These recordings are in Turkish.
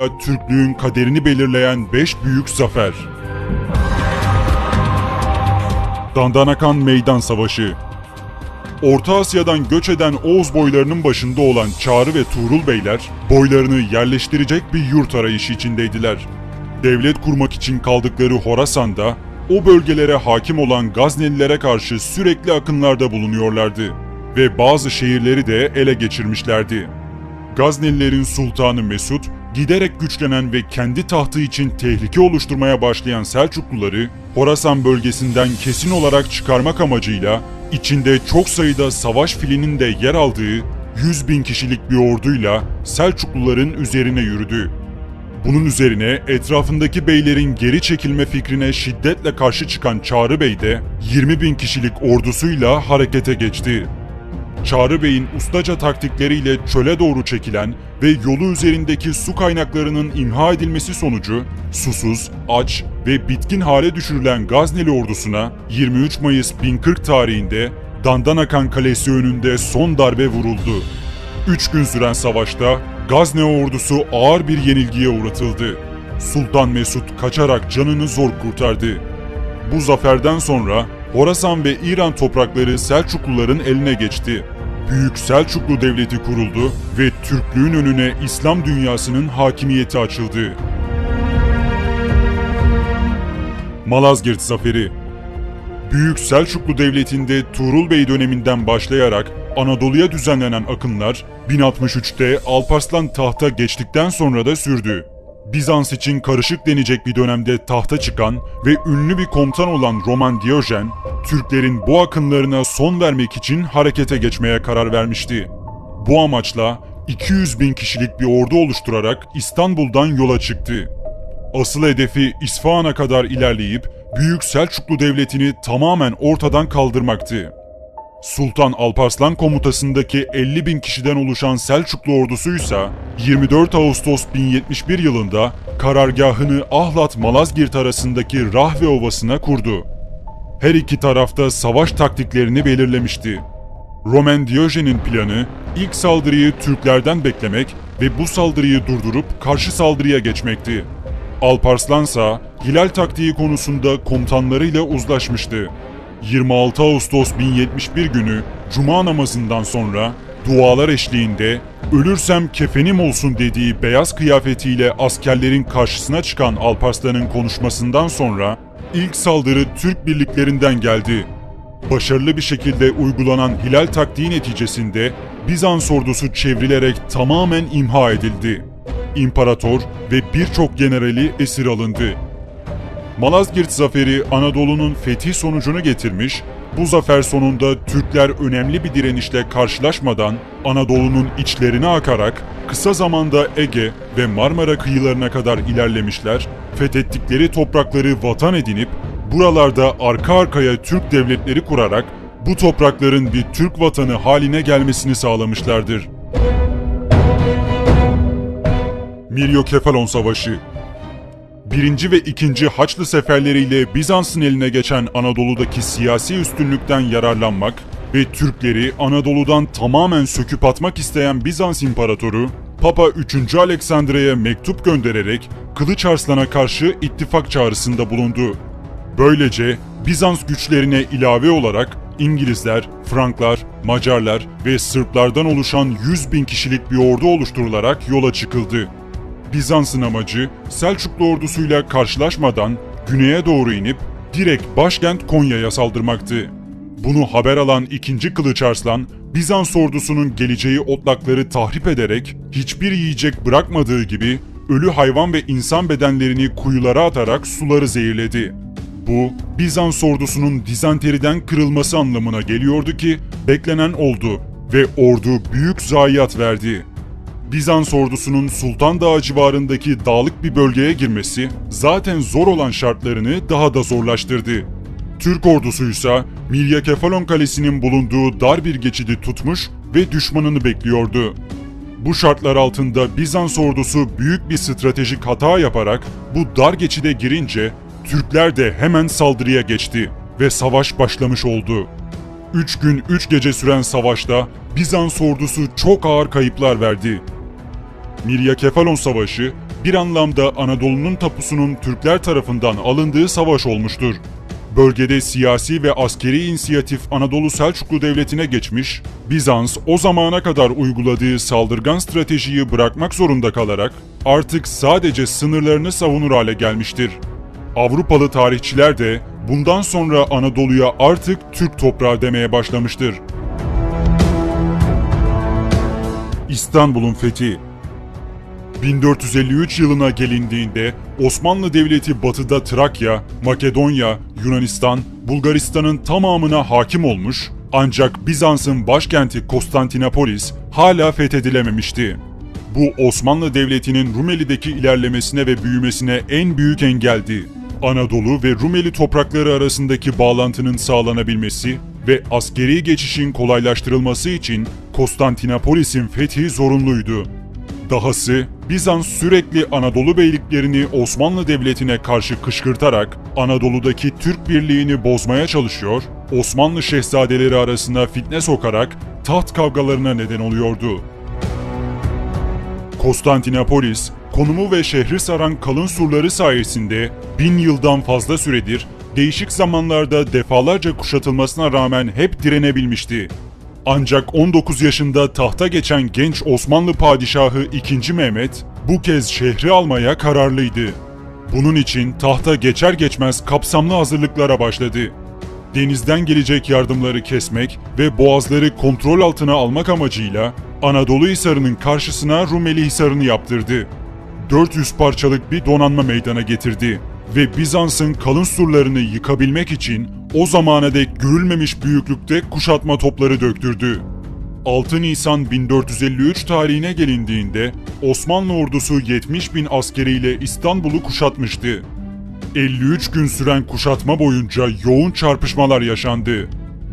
Türklüğün kaderini belirleyen 5 büyük zafer. Dandanakan Meydan Savaşı Orta Asya'dan göç eden Oğuz boylarının başında olan Çağrı ve Tuğrul beyler, boylarını yerleştirecek bir yurt arayışı içindeydiler. Devlet kurmak için kaldıkları Horasan'da, o bölgelere hakim olan Gaznelilere karşı sürekli akınlarda bulunuyorlardı ve bazı şehirleri de ele geçirmişlerdi. Gaznelilerin sultanı Mesut, giderek güçlenen ve kendi tahtı için tehlike oluşturmaya başlayan Selçukluları, Horasan bölgesinden kesin olarak çıkarmak amacıyla içinde çok sayıda savaş filinin de yer aldığı 100 bin kişilik bir orduyla Selçukluların üzerine yürüdü. Bunun üzerine etrafındaki beylerin geri çekilme fikrine şiddetle karşı çıkan Çağrı Bey de 20 bin kişilik ordusuyla harekete geçti. Çağrı Bey'in ustaca taktikleriyle çöle doğru çekilen ve yolu üzerindeki su kaynaklarının imha edilmesi sonucu susuz, aç ve bitkin hale düşürülen Gazneli ordusuna 23 Mayıs 1040 tarihinde Dandanakan Kalesi önünde son darbe vuruldu. 3 gün süren savaşta Gazne ordusu ağır bir yenilgiye uğratıldı. Sultan Mesut kaçarak canını zor kurtardı. Bu zaferden sonra Horasan ve İran toprakları Selçukluların eline geçti. Büyük Selçuklu Devleti kuruldu ve Türklüğün önüne İslam dünyasının hakimiyeti açıldı. Malazgirt Zaferi Büyük Selçuklu Devleti'nde Tuğrul Bey döneminden başlayarak Anadolu'ya düzenlenen akınlar 1063'te Alparslan tahta geçtikten sonra da sürdü. Bizans için karışık denecek bir dönemde tahta çıkan ve ünlü bir komutan olan Roman Diyojen, Türklerin bu akınlarına son vermek için harekete geçmeye karar vermişti. Bu amaçla 200 bin kişilik bir ordu oluşturarak İstanbul'dan yola çıktı. Asıl hedefi İsfahan'a kadar ilerleyip Büyük Selçuklu Devleti'ni tamamen ortadan kaldırmaktı. Sultan Alparslan komutasındaki 50 bin kişiden oluşan Selçuklu ordusuysa 24 Ağustos 1071 yılında karargahını Ahlat-Malazgirt arasındaki Rahve Ovası'na kurdu. Her iki tarafta savaş taktiklerini belirlemişti. Roman Diyojen'in planı ilk saldırıyı Türklerden beklemek ve bu saldırıyı durdurup karşı saldırıya geçmekti. Alparslansa Hilal taktiği konusunda komutanlarıyla uzlaşmıştı. 26 Ağustos 1071 günü Cuma namazından sonra dualar eşliğinde ölürsem kefenim olsun dediği beyaz kıyafetiyle askerlerin karşısına çıkan Alparslan'ın konuşmasından sonra ilk saldırı Türk birliklerinden geldi. Başarılı bir şekilde uygulanan Hilal taktiği neticesinde Bizans ordusu çevrilerek tamamen imha edildi. İmparator ve birçok generali esir alındı. Malazgirt zaferi Anadolu'nun fethi sonucunu getirmiş, bu zafer sonunda Türkler önemli bir direnişle karşılaşmadan Anadolu'nun içlerine akarak kısa zamanda Ege ve Marmara kıyılarına kadar ilerlemişler, fethettikleri toprakları vatan edinip buralarda arka arkaya Türk devletleri kurarak bu toprakların bir Türk vatanı haline gelmesini sağlamışlardır. Miryokefalon Savaşı Birinci ve ikinci Haçlı seferleriyle Bizans'ın eline geçen Anadolu'daki siyasi üstünlükten yararlanmak ve Türkleri Anadolu'dan tamamen söküp atmak isteyen Bizans İmparatoru, Papa 3. Aleksandre'ye mektup göndererek Kılıç Arslan'a karşı ittifak çağrısında bulundu. Böylece Bizans güçlerine ilave olarak İngilizler, Franklar, Macarlar ve Sırplardan oluşan 100 bin kişilik bir ordu oluşturularak yola çıkıldı. Bizans'ın amacı Selçuklu ordusuyla karşılaşmadan güneye doğru inip direkt başkent Konya'ya saldırmaktı. Bunu haber alan 2. Kılıç Arslan, Bizans ordusunun geleceği otlakları tahrip ederek hiçbir yiyecek bırakmadığı gibi ölü hayvan ve insan bedenlerini kuyulara atarak suları zehirledi. Bu, Bizans ordusunun dizanteriden kırılması anlamına geliyordu ki beklenen oldu ve ordu büyük zayiat verdi. Bizans ordusunun Sultan Dağı civarındaki dağlık bir bölgeye girmesi zaten zor olan şartlarını daha da zorlaştırdı. Türk ordusuysa Miryakefalon Kalesi'nin bulunduğu dar bir geçidi tutmuş ve düşmanını bekliyordu. Bu şartlar altında Bizans ordusu büyük bir stratejik hata yaparak bu dar geçide girince Türkler de hemen saldırıya geçti ve savaş başlamış oldu. 3 gün 3 gece süren savaşta Bizans ordusu çok ağır kayıplar verdi. Miryakefalon Savaşı bir anlamda Anadolu'nun tapusunun Türkler tarafından alındığı savaş olmuştur. Bölgede siyasi ve askeri inisiyatif Anadolu Selçuklu Devleti'ne geçmiş, Bizans o zamana kadar uyguladığı saldırgan stratejiyi bırakmak zorunda kalarak artık sadece sınırlarını savunur hale gelmiştir. Avrupalı tarihçiler de bundan sonra Anadolu'ya artık Türk toprağı demeye başlamıştır. İstanbul'un fethi 1453 yılına gelindiğinde Osmanlı Devleti batıda Trakya, Makedonya, Yunanistan, Bulgaristan'ın tamamına hakim olmuş ancak Bizans'ın başkenti Konstantinopolis hala fethedilememişti. Bu Osmanlı Devleti'nin Rumeli'deki ilerlemesine ve büyümesine en büyük engeldi. Anadolu ve Rumeli toprakları arasındaki bağlantının sağlanabilmesi ve askeri geçişin kolaylaştırılması için Konstantinopolis'in fethi zorunluydu. Dahası Bizans sürekli Anadolu beyliklerini Osmanlı Devleti'ne karşı kışkırtarak Anadolu'daki Türk birliğini bozmaya çalışıyor, Osmanlı şehzadeleri arasına fitne sokarak taht kavgalarına neden oluyordu. Konstantinopolis, konumu ve şehri saran kalın surları sayesinde bin yıldan fazla süredir değişik zamanlarda defalarca kuşatılmasına rağmen hep direnebilmişti. Ancak 19 yaşında tahta geçen genç Osmanlı padişahı 2. Mehmet bu kez şehri almaya kararlıydı. Bunun için tahta geçer geçmez kapsamlı hazırlıklara başladı. Denizden gelecek yardımları kesmek ve boğazları kontrol altına almak amacıyla Anadolu Hisarı'nın karşısına Rumeli Hisarı'nı yaptırdı. 400 parçalık bir donanma meydana getirdi ve Bizans'ın kalın surlarını yıkabilmek için o zamana dek görülmemiş büyüklükte kuşatma topları döktürdü. 6 Nisan 1453 tarihine gelindiğinde Osmanlı ordusu 70 bin askeriyle İstanbul'u kuşatmıştı. 53 gün süren kuşatma boyunca yoğun çarpışmalar yaşandı.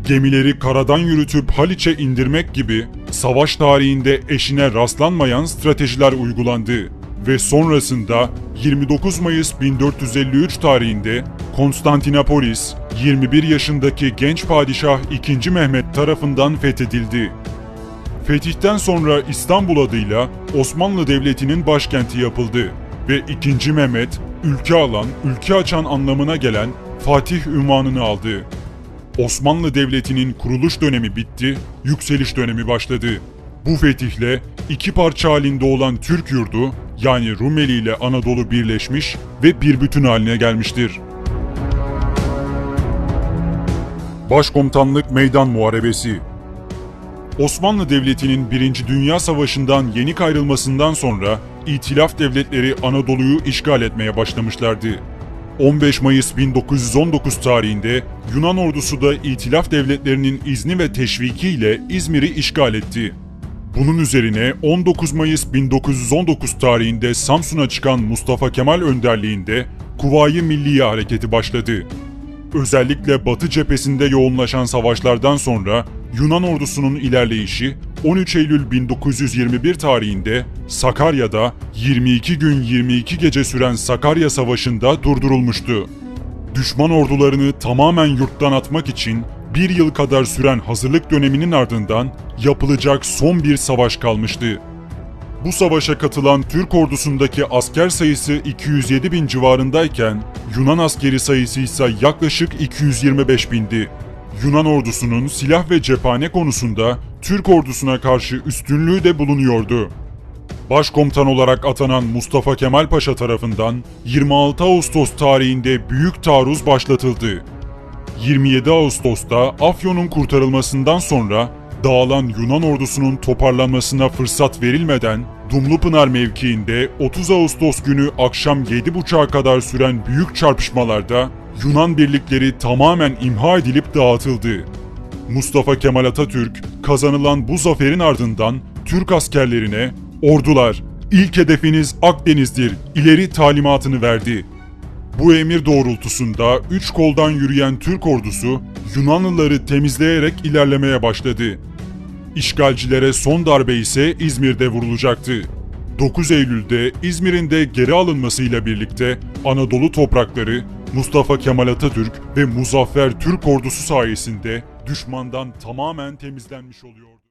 Gemileri karadan yürütüp Haliç'e indirmek gibi savaş tarihinde eşine rastlanmayan stratejiler uygulandı ve sonrasında 29 Mayıs 1453 tarihinde Konstantinopolis 21 yaşındaki genç padişah 2. Mehmet tarafından fethedildi. Fetihten sonra İstanbul adıyla Osmanlı Devleti'nin başkenti yapıldı ve 2. Mehmet ülke alan, ülke açan anlamına gelen Fatih ünvanını aldı. Osmanlı Devleti'nin kuruluş dönemi bitti, yükseliş dönemi başladı. Bu fetihle iki parça halinde olan Türk yurdu yani Rumeli ile Anadolu birleşmiş ve bir bütün haline gelmiştir. Başkomutanlık Meydan Muharebesi Osmanlı Devleti'nin 1. Dünya Savaşı'ndan yenik ayrılmasından sonra İtilaf devletleri Anadolu'yu işgal etmeye başlamışlardı. 15 Mayıs 1919 tarihinde Yunan ordusu da İtilaf devletlerinin izni ve teşvikiyle İzmir'i işgal etti. Bunun üzerine 19 Mayıs 1919 tarihinde Samsun'a çıkan Mustafa Kemal önderliğinde Kuvayi Milliye Hareketi başladı. Özellikle Batı cephesinde yoğunlaşan savaşlardan sonra Yunan ordusunun ilerleyişi 13 Eylül 1921 tarihinde Sakarya'da 22 gün 22 gece süren Sakarya Savaşı'nda durdurulmuştu. Düşman ordularını tamamen yurttan atmak için bir yıl kadar süren hazırlık döneminin ardından yapılacak son bir savaş kalmıştı. Bu savaşa katılan Türk ordusundaki asker sayısı 207 bin civarındayken Yunan askeri sayısı ise yaklaşık 225 bindi. Yunan ordusunun silah ve cephane konusunda Türk ordusuna karşı üstünlüğü de bulunuyordu. Başkomutan olarak atanan Mustafa Kemal Paşa tarafından 26 Ağustos tarihinde büyük taarruz başlatıldı. 27 Ağustos'ta Afyon'un kurtarılmasından sonra dağılan Yunan ordusunun toparlanmasına fırsat verilmeden Dumlupınar mevkiinde 30 Ağustos günü akşam 7.30'a kadar süren büyük çarpışmalarda Yunan birlikleri tamamen imha edilip dağıtıldı. Mustafa Kemal Atatürk kazanılan bu zaferin ardından Türk askerlerine "Ordular, ilk hedefiniz Akdeniz'dir. ileri talimatını verdi. Bu emir doğrultusunda üç koldan yürüyen Türk ordusu Yunanlıları temizleyerek ilerlemeye başladı. İşgalcilere son darbe ise İzmir'de vurulacaktı. 9 Eylül'de İzmir'in de geri alınmasıyla birlikte Anadolu toprakları Mustafa Kemal Atatürk ve Muzaffer Türk ordusu sayesinde düşmandan tamamen temizlenmiş oluyordu.